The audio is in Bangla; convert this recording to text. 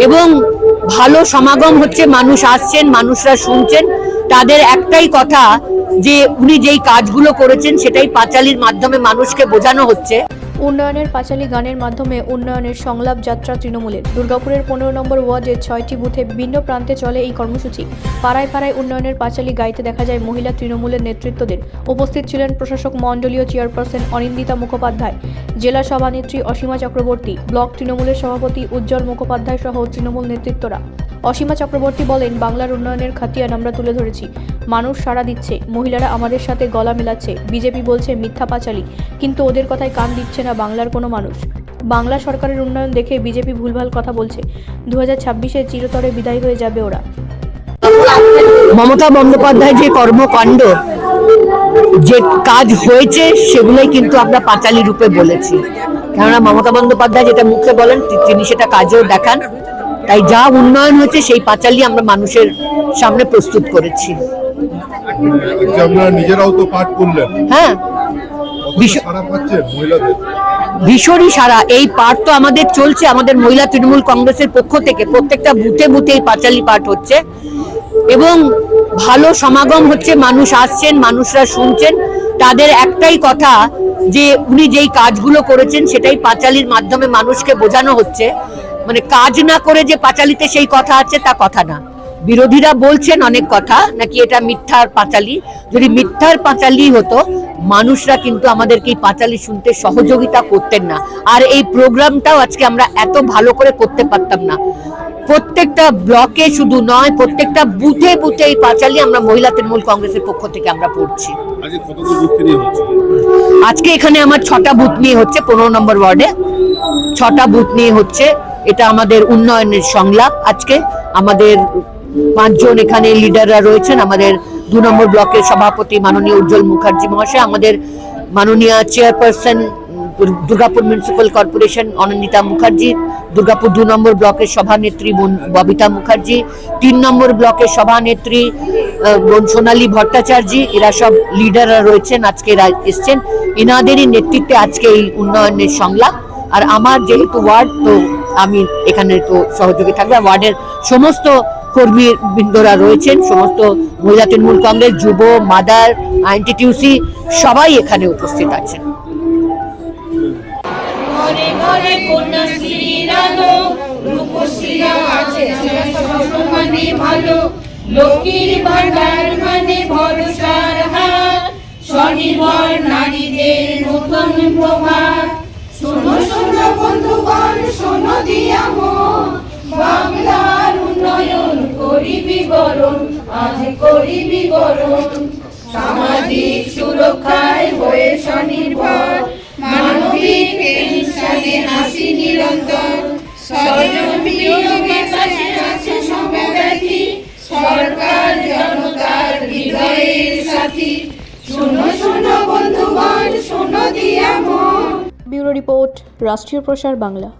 এবং ভালো সমাগম হচ্ছে, মানুষ আসছেন, মানুষরা শুনছেন। তাদের একটাই কথা যে, উনি যেই কাজগুলো করেছেন, সেটাই পাঁচালির মাধ্যমে মানুষকে বোঝানো হচ্ছে। উন্নয়নের পাঁচালী গানের মাধ্যমে উন্নয়নের সংলাপ যাত্রা তৃণমূলের। দুর্গাপুরের পনেরো নম্বর ওয়ার্ডের ছয়টি বুথে ভিন্ন প্রান্তে চলে এই কর্মসূচি। পাড়ায় পাড়ায় উন্নয়নের পাঁচালী গাইতে দেখা যায় মহিলা তৃণমূলের নেতৃত্বদের। উপস্থিত ছিলেন প্রশাসক, মণ্ডলীয় চেয়ারপারসন অনিন্দিতা মুখোপাধ্যায়, জেলা সভানেত্রী অসীমা চক্রবর্তী, ব্লক তৃণমূলের সভাপতি উজ্জ্বল মুখোপাধ্যায় সহ তৃণমূল নেতৃত্বরা। অসীমা চক্রবর্তী বলেন, বাংলার উন্নয়নের খাতিয়ান আমরা তুলে ধরেছি। মানুষ সাড়া দিচ্ছে, মহিলারা আমাদের সাথে গলা মেলাচ্ছে, বিজেপি বলছে মিথ্যা পাঁচালী, কিন্তু ওদের কথায় কান দিচ্ছে না বাংলার কোনো মানুষ। বাংলা সরকারের উন্নয়ন দেখে বিজেপি ভুলভাল কথা বলছে। দু হাজার ছাব্বিশে চিরতরে বিদায় হয়ে যাবে ওরা। মমতা বন্দ্যোপাধ্যায় যে কর্মকাণ্ড, যে কাজ হয়েছে, সেগুলোই কিন্তু আমরা পাঁচালি রূপে বলেছি। কেননা মমতা বন্দ্যোপাধ্যায় যেটা মুখে বলেন তিনি সেটা কাজেও দেখান। তাই যা উন্নয়ন হয়েছে সেই পাঁচালি আমরা মানুষের সামনে প্রস্তুত করেছি। নিজেরাও তো পাঠ করলেন। হ্যাঁ। ভীষণই সারা এই পাঠ তো আমাদের চলছে আমাদের মহিলা তৃণমূল কংগ্রেসের পক্ষ থেকে প্রত্যেকটা বুথে বুথে এই পাঁচালি পাঠ হচ্ছে। এবং ভালো সমাগম হচ্ছে মানুষ আসছেন মানুষরা শুনছেন। তাদের একটাই কথা যে উনি যেই কাজগুলো করেছেন সেটাই পাঁচালির মাধ্যমে মানুষকে বোঝানো হচ্ছে। মানে কাজ না করে যে পাঁচালিতে সেই কথা আছে তা কথা না। বিরোধীরা বলছেন অনেক কথা নাকি এটা মিথ্যার পাঁচালি? যদি মিথ্যার পাঁচালি হতো মানুষরা কিন্তু আমাদেরকে এই পাঁচালি শুনতে সহযোগিতা করতেন না। আর এই প্রোগ্রামটাও আজকে আমরা এত ভালো করে করতে পারতাম না। প্রত্যেকটা ব্লকে শুধু নয় প্রত্যেকটা বুথে বুথে এই পাঁচালি আমরা মহিলা তৃণমূল কংগ্রেসের পক্ষ থেকে আমরা পড়ছি। আজকে এখানে আমার ছটা বুথ নিয়ে হচ্ছে পনেরো নম্বর ওয়ার্ডে। ছটা বুথ নিয়ে হচ্ছে। এটা আমাদের উন্নয়নের সংলাপ আজকে। আমাদের পাঁচজন এখানে লিডাররা রয়েছেন। আমাদের দু নম্বর ব্লকের সভাপতি মাননীয় উজ্জ্বল মুখার্জি মহাশয়, আমাদের মাননীয় chairperson Durgapur municipal corporation Anandita Mukherjee, Durgapur দু নম্বর ব্লকের সভানেত্রী ববিতা মুখার্জি, তিন নম্বর ব্লকের সভানেত্রী বোন সোনালী ভট্টাচার্য, এরা সব লিডাররা রয়েছেন, আজকে এরা এসছেন। এনাদেরই নেতৃত্বে আজকে এই উন্নয়নের সংলাপ। আর আমার যেহেতু ওয়ার্ড তো আমি এখানে তো সহযোগী থাকবে। ওয়ার্ডের সমস্ত কর্মী বৃন্দরা রয়েছেন, সমস্ত মহিলা তৃণমূল কংগ্রেস, যুব, মাদার, আইনটিটিউসি সবাই এখানে উপস্থিত আছেন। মানে স্বনির্ভর নারীদের নতুন বন্ধুগণ শোনো বাংলার উন্নয়ন করি বিবরণ, আজ করি বিবরণ। সামাজিক সুরক্ষায় হয়ে স্বনির্ভর, মানবিক পেনশনে হাসি নিরন্তর। সরকার জনতার হৃদয়ের সাথী। শোনো শোনো বন্ধুগণ, শোনো দিয়া ব্যুরো রিপোর্ট, রাষ্ট্রীয় প্রসার বাংলা।